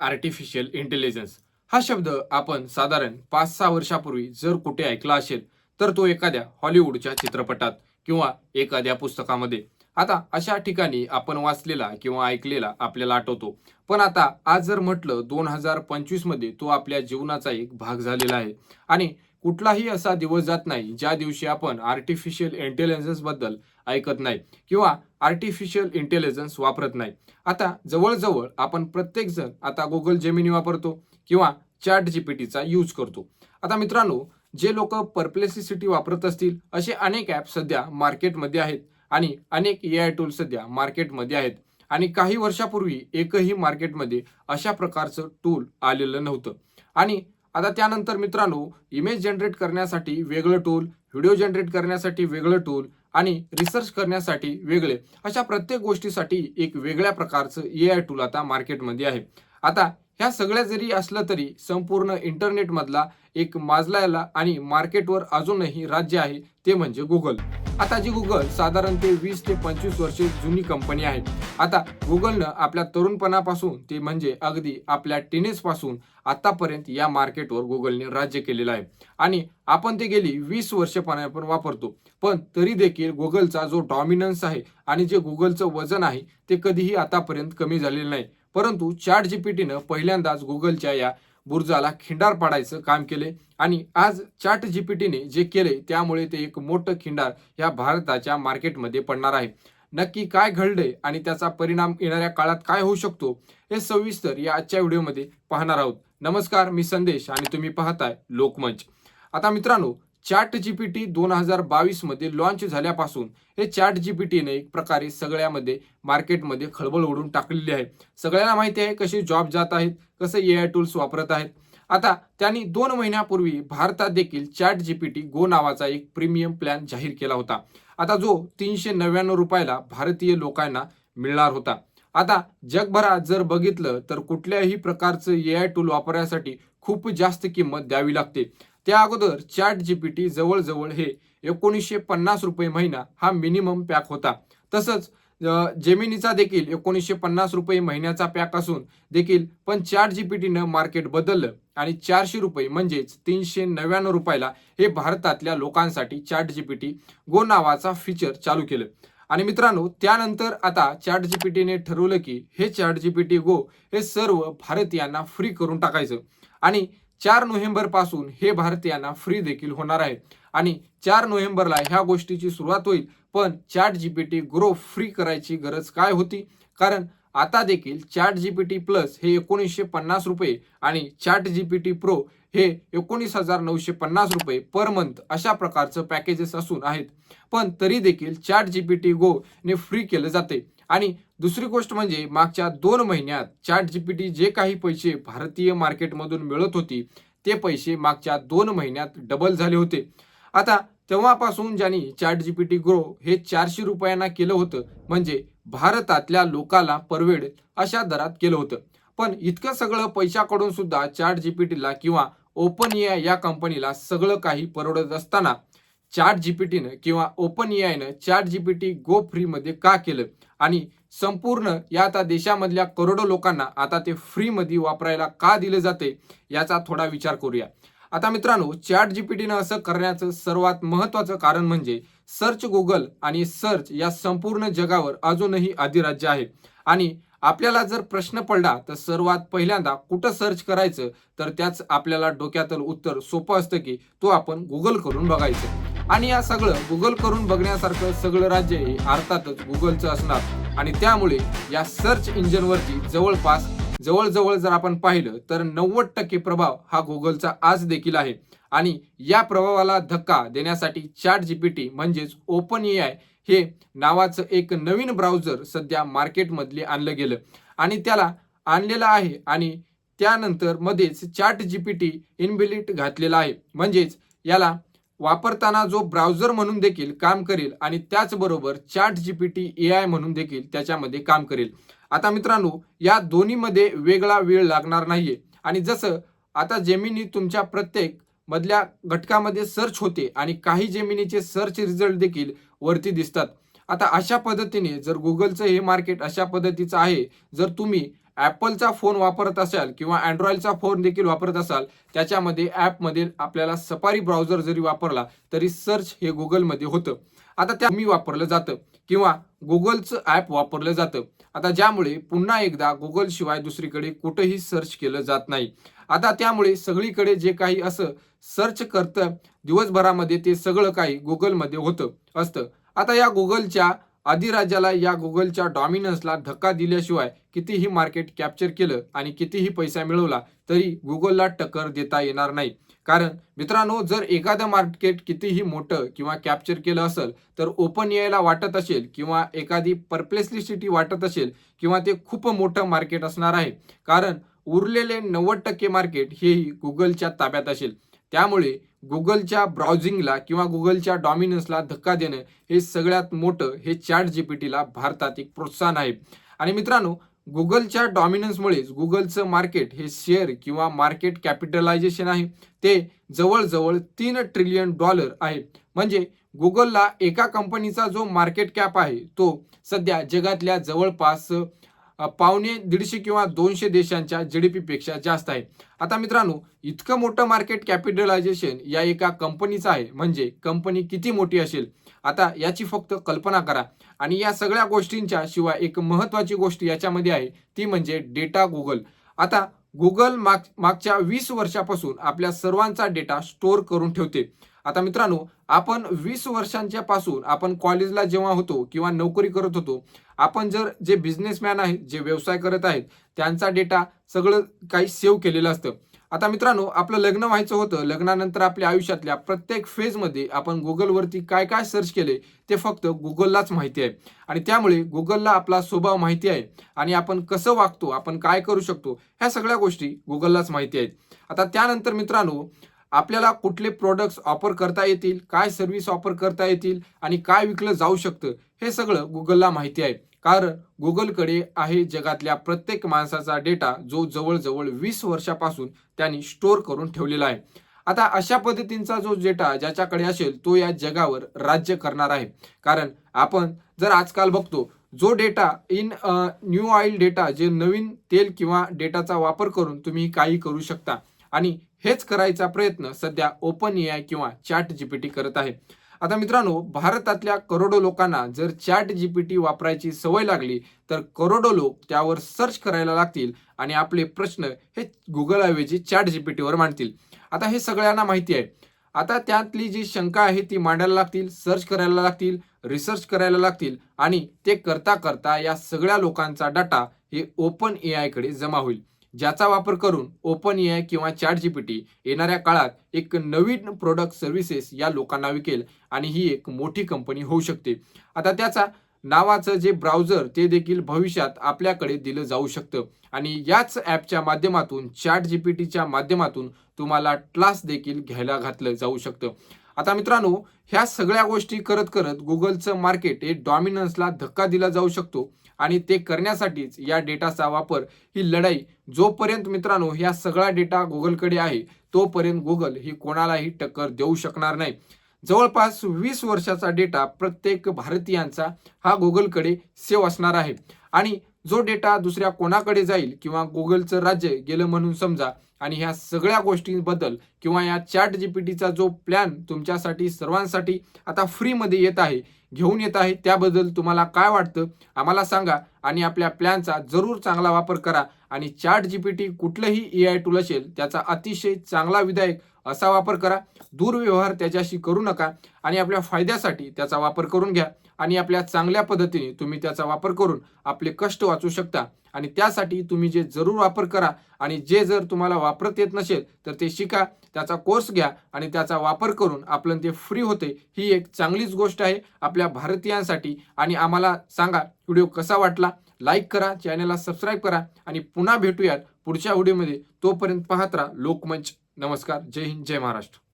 Artificial intelligence हा शब्द आपण साधारण पाच सहा वर्षापूर्वी जर कुठे ऐकला असेल तर तो एखाद्या हॉलिवूडच्या चित्रपटात किंवा एखाद्या पुस्तकामध्ये. आता अशा ठिकाणी आपण वाचलेला किंवा ऐकलेला आपल्याला आठवतो. पण आता आज जर म्हटलं दोन हजार पंचवीसमध्ये तो आपल्या जीवनाचा एक भाग झालेला आहे. आणि कुठलाही असा दिवस जात नाही ज्या दिवशी आपण आर्टिफिशियल इंटेलिजन्सबद्दल ऐकत नाही किंवा आर्टिफिशियल इंटेलिजन्स वापरत नाही. आता जवळजवळ आपण प्रत्येकजण आता गुगल जेमिनी वापरतो किंवा चॅट जीपीटीचा यूज करतो. आता मित्रांनो जे लोक परप्लेसिसिटी वापरत असतील असे अनेक ॲप सध्या मार्केटमध्ये आहेत आणि अनेक ए आय टूल सध्या मार्केटमध्ये आहेत. आणि काही वर्षापूर्वी एकही मार्केटमध्ये अशा प्रकारचं टूल आलेलं नव्हतं. आणि आता त्यानंतर मित्रांनो इमेज जनरेट करण्यासाठी वेगळं टूल व्हिडिओ जनरेट करण्यासाठी वेगळं टूल आणि रिसर्च करण्यासाठी वेगळे. अशा प्रत्येक गोष्टीसाठी एक वेगळ्या प्रकारचं ए आय टूल आता मार्केटमध्ये आहे. आता ह्या सगळ्या जरी असलं तरी संपूर्ण इंटरनेटमधला एक माजलायला आणि मार्केटवर अजूनही राज्य आहे ते म्हणजे गुगल आता जी गुगल साधारण ते वीस ते पंचवीस वर्षे जुनी कंपनी आहे आता गुगलनं आपल्या तरुणपणापासून ते म्हणजे अगदी आपल्या टेनिसपासून आतापर्यंत या मार्केटवर गुगलने राज्य केलेलं आहे. आणि आपण ते गेली वीस वर्षपणा आपण वापरतो. पण तरी देखील गुगलचा जो डॉमिनन्स आहे आणि जे गुगलचं वजन आहे ते कधीही आतापर्यंत कमी झालेलं नाही. परंतु चॅट जीपीटीनं पहिल्यांदाच गुगलच्या या बुर्जाला खिंडार पाडायचं काम केले आणि आज चॅट जीपीटीने जे केले त्यामुळे ते एक मोठं खिंडार या भारताच्या मार्केटमध्ये पडणार आहे. नक्की काय घडलंय आणि त्याचा परिणाम येणाऱ्या काळात काय होऊ शकतो हे सविस्तर या आजच्या व्हिडिओमध्ये पाहणार आहोत. नमस्कार मी संदेश आणि तुम्ही पाहताय लोकमंच. आता मित्रांनो चॅट जीपीटी दोन हजार बावीसमध्ये लॉन्च झाल्यापासून हे चॅट जीपीटीने एक प्रकारे सगळ्यामध्ये मार्केटमध्ये खळबळ उडून टाकलेली आहे. सगळ्यांना माहिती आहे कसे जॉब जात आहेत कसे ए आय टूल्स वापरत आहेत. आता त्यांनी दोन महिन्यापूर्वी भारतात देखील चॅट जीपीटी गो नावाचा एक प्रीमियम प्लॅन जाहीर केला होता. आता जो तीनशे नव्याण्णव रुपयाला भारतीय लोकांना मिळणार होता. आता जगभरात जर बघितलं तर कुठल्याही प्रकारचं ए आय टूल वापरण्यासाठी खूप जास्त किंमत द्यावी लागते. त्या अगोदर चॅट जीपीटी जवळजवळ हे एकोणीसशे पन्नास रुपये महिना हा मिनिमम पॅक होता. तसंच जेमिनीचा देखील एकोणीसशे पन्नास रुपये महिन्याचा पॅक असून देखील पण चॅट जीपीटीनं मार्केट बदललं आणि चारशे रुपये म्हणजेच तीनशे नव्याण्णव रुपयाला हे भारतातल्या लोकांसाठी चॅट जीपीटी गो नावाचा फीचर चालू केलं. आणि मित्रांनो त्यानंतर आता चॅट जीपीटीने ठरवलं की हे चॅट जीपीटी गो हे सर्व भारतीयांना फ्री करून टाकायचं. आणि चार नोव्हेंबरपासून हे भारतीयांना फ्री देखील होणार आहे. आणि चार नोव्हेंबरला ह्या गोष्टीची सुरुवात होईल. पण चॅट जीपीटी ग्रो फ्री करायची गरज काय होती? कारण आता देखील चॅट जीपीटी प्लस हे एकोणीसशे पन्नास रुपये आणि चॅट जीपीटी प्रो हे एकोणीस हजार नऊशे पन्नास रुपये पर मंथ अशा प्रकारचं पॅकेजेस असून आहेत. पण तरी देखील चॅट जीपीटी गो ने फ्री केलं जाते. आणि दुसरी गोष्ट म्हणजे मागच्या दोन महिन्यात चॅट जीपीटी जे काही पैसे भारतीय मार्केटमधून मिळत होती ते पैसे मागच्या दोन महिन्यात डबल झाले होते. आता तेव्हापासून ज्यांनी चॅट जीपीटी ग्रो हे चारशे रुपयांना केलं होतं म्हणजे भारतातल्या लोकाला परवडेल अशा दरात केलं होतं. पण इतकं सगळं पैशाकडून सुद्धा चॅट जीपीटीला किंवा ओपन ए आय या कंपनीला सगळं काही परवडत असताना चॅट जीपीटीनं किंवा ओपन ए आयनं चॅट जीपीटी गो फ्रीमध्ये का केलं? आणि संपूर्ण या आता देशामधल्या करोडो लोकांना आता ते फ्रीमध्ये वापरायला का दिलं जाते याचा थोडा विचार करूया. आता मित्रांनो चॅट जीपीटीनं असं करण्याचं सर्वात महत्त्वाचं कारण म्हणजे सर्च गुगल आणि सर्च या संपूर्ण जगावर अजूनही अधिराज्य आहे. आणि आपल्याला जर प्रश्न पडला तर सर्वात पहिल्यांदा कुठं सर्च करायचं? तर त्याच आपल्याला डोक्यातलं उत्तर सोपं असतं की तो आपण गुगल करून बघायचं. आणि या सगळं गुगल करून बघण्यासारखं सगळं राज्य हे अर्थातच गुगलचं असणार. आणि त्यामुळे या सर्च इंजिनवरती जवळपास जवळजवळ जर आपण पाहिलं तर नव्वद टक्के प्रभाव हा गुगलचा आज देखील आहे. आणि या प्रभावाला धक्का देण्यासाठी चॅट जीपीटी म्हणजेच ओपन ए आय हे नावाचं एक नवीन ब्राउझर सध्या मार्केटमधले आणलं गेलं. आणि त्याला आणलेलं आहे आणि त्यानंतर मध्येच चॅट जीपीटी इनबिलिट घातलेला आहे. म्हणजेच याला वापरताना जो ब्राउझर म्हणून देखील काम करेल आणि त्याचबरोबर चॅट जीपीटी ए आय म्हणून देखील त्याच्यामध्ये काम करेल. आता मित्रांनो या दोन्हीमध्ये वेगळा वेळ लागणार नाहीये. आणि जसं आता जेमिनी तुमच्या प्रत्येक मधल्या घटकामध्ये सर्च होते आणि काही जेमिनीचे सर्च रिझल्ट देखील वरती दिसतात. आता अशा पद्धतीने जर गुगलचं हे मार्केट अशा पद्धतीचं आहे जर तुम्ही ॲपलचा फोन वापरत असाल किंवा अँड्रॉइडचा फोन देखील वापरत असाल त्याच्यामध्ये ॲपमध्ये आपल्याला सफारी ब्राउझर जरी वापरला तरी सर्च हे गुगलमध्ये होतं. आता त्या मी वापरलं जातं. किंवा गुगलचं ॲप वापरलं जातं. आता ज्यामुळे पुन्हा एकदा गुगल शिवाय दुसरीकडे कुठंही सर्च केलं जात नाही. आता त्यामुळे सगळीकडे जे काही असं सर्च करतं दिवसभरामध्ये ते सगळं काही गुगलमध्ये होतं असतं. आता या गुगलच्या अधिराज्याला या गुगलच्या डॉमिनन्सला धक्का दिल्याशिवाय कितीही मार्केट कॅप्चर केलं आणि कितीही पैसा मिळवला तरी गुगलला टक्कर देता येणार नाही. कारण मित्रांनो जर एखादं मार्केट कितीही मोठं किंवा कॅप्चर केलं असेल तर ओपन यायला वाटत असेल किंवा एखादी सिटी वाटत असेल किंवा ते खूप मोठं मार्केट असणार आहे. कारण उरलेले नव्वद टक्के मार्केट हेही गुगलच्या ताब्यात असेल. त्यामुळे गुगलच्या ब्राउझिंगला किंवा गुगलच्या डॉमिनन्सला धक्का देणं हे सगळ्यात मोठं हे चॅट जीपीटीला भारतात एक प्रोत्साहन आहे. आणि मित्रांनो गुगलच्या डॉमिनन्समुळेच गुगलचं मार्केट हे शेअर किंवा मार्केट कॅपिटलायझेशन आहे. ते जवळजवळ तीन ट्रिलियन डॉलर आहे. म्हणजे गुगलला एका कंपनीचा जो मार्केट कॅप आहे तो सध्या जगातल्या जवळपास पावणे दीडशे किंवा दोनशे देशांच्या जी डी पीपेक्षा जास्त आहे. आता मित्रांनो इतकं मोठं मार्केट कॅपिटलायझेशन या एका कंपनीचं आहे. म्हणजे कंपनी किती मोठी असेल? आता याची फक्त कल्पना करा. आणि या सगळ्या गोष्टींच्या शिवाय एक महत्त्वाची गोष्ट याच्यामध्ये आहे ती म्हणजे डेटा गुगल आता गुगल माग मागच्या वीस वर्षापासून आपल्या सर्वांचा डेटा स्टोअर करून ठेवते. आता मित्रांनो आपण वीस वर्षांच्या पासून आपण कॉलेजला जेव्हा होतो किंवा नोकरी करत होतो आपण जर जे बिझनेसमॅन आहेत जे व्यवसाय करत आहेत त्यांचा डेटा सगळं काही सेव्ह केलेलं असतं. आता मित्रांनो आपलं लग्न व्हायचं होतं. लग्नानंतर आपल्या आयुष्यातल्या प्रत्येक फेजमध्ये आपण गुगलवरती काय काय सर्च केले ते फक्त गुगललाच माहिती आहे. आणि त्यामुळे गुगलला आपला स्वभाव माहिती आहे. आणि आपण कसं वागतो आपण काय करू शकतो ह्या सगळ्या गोष्टी गुगललाच माहिती आहेत. आता त्यानंतर मित्रांनो आपल्याला कुठले प्रोडक्ट्स ऑफर करता येतील काय सर्व्हिस ऑफर करता येतील आणि काय विकलं जाऊ शकतं हे सगळं गुगलला माहिती आहे. कारण गुगलकडे आहे जगातल्या प्रत्येक माणसाचा डेटा जो जवळजवळ वीस वर्षापासून त्यांनी स्टोअर करून ठेवलेला आहे. आता अशा पद्धतींचा जो डेटा ज्याच्याकडे असेल तो या जगावर राज्य करणार आहे. कारण आपण जर आजकाल बघतो जो data in new oil data जे नवीन तेल किंवा डेटाचा वापर करून तुम्ही काही करू शकता. आणि हेच करायचा प्रयत्न सध्या ओपन ए आय किंवा चॅट जीपीटी करत आहे. आता मित्रांनो भारतातल्या करोडो लोकांना जर चॅट जीपीटी वापरायची सवय लागली तर करोडो लोक त्यावर सर्च करायला लागतील आणि आपले प्रश्न हे गुगल ऐवजी चॅट जीपीटीवर मांडतील. आता हे सगळ्यांना माहिती आहे. आता त्यातली जी शंका आहे ती मांडायला लागतील सर्च करायला लागतील रिसर्च करायला लागतील आणि ते करता करता या सगळ्या लोकांचा डाटा हे ओपन ए आयकडे जमा होईल. ज्याचा वापर करून ओपन ए आय किंवा चॅट जीपीटी येणाऱ्या काळात एक नवीन प्रोडक्ट सर्व्हिसेस या लोकांना विकेल आणि ही एक मोठी कंपनी होऊ शकते. आता त्याचा नावाचं जे ब्राउझर ते देखील भविष्यात आपल्याकडे दिलं जाऊ शकतं. आणि याच ॲपच्या माध्यमातून चॅट जीपीटीच्या माध्यमातून तुम्हाला क्लास देखील घ्यायला घातलं जाऊ शकतं. आता मित्रांनो ह्या सगळ्या गोष्टी करत करत गुगलचं मार्केट हे डॉमिनन्सला धक्का दिला जाऊ शकतो आणि ते करण्यासाठीच या डेटाचा वापर ही लढाई जोपर्यंत मित्रांनो ह्या सगळा डेटा गुगलकडे आहे तोपर्यंत गुगल ही कोणालाही टक्कर देऊ शकणार नाही. जवळपास वीस वर्षाचा डेटा प्रत्येक भारतीयांचा हा गुगलकडे सेव असणार आहे. आणि जो डेटा दुसऱ्या कोणाकडे जाईल किंवा गुगलचं राज्य गेलं म्हणून समजा आणि ह्या सगळ्या गोष्टींबद्दल किंवा या चॅट जीपीटीचा जो प्लॅन तुमच्यासाठी सर्वांसाठी आता फ्रीमध्ये येत आहे घेऊन येत आहे त्याबद्दल तुम्हाला काय वाटतं? आम्हाला सांगा आणि आपल्या प्लॅनचा जरूर चांगला वापर करा आणि चॅट जीपीटी कुठलंही ए आय टूल असेल त्याचा अतिशय चांगला विधायक असा वापर करा. दुर्व्यवहार त्याच्याशी करू नका आणि आपल्या फायद्यासाठी त्याचा वापर करून घ्या. आणि आपल्या चांगल्या पद्धतीने तुम्ही त्याचा वापर करून आपले कष्ट वाचू शकता. आणि त्यासाठी तुम्ही जे जरूर वापर करा आणि जे जर तुम्हाला वापरत येत नसेल तर ते शिका त्याचा कोर्स घ्या आणि त्याचा वापर करून आपलं ते फ्री होते ही एक चांगलीच गोष्ट आहे आपल्या भारतीयांसाठी. आणि आम्हाला सांगा व्हिडिओ कसा वाटला? लाईक करा चॅनलला सबस्क्राईब करा आणि पुन्हा भेटूयात पुढच्या व्हिडिओमध्ये. तोपर्यंत पाहत राहा लोकमंच. नमस्कार जय हिंद जय महाराष्ट्र.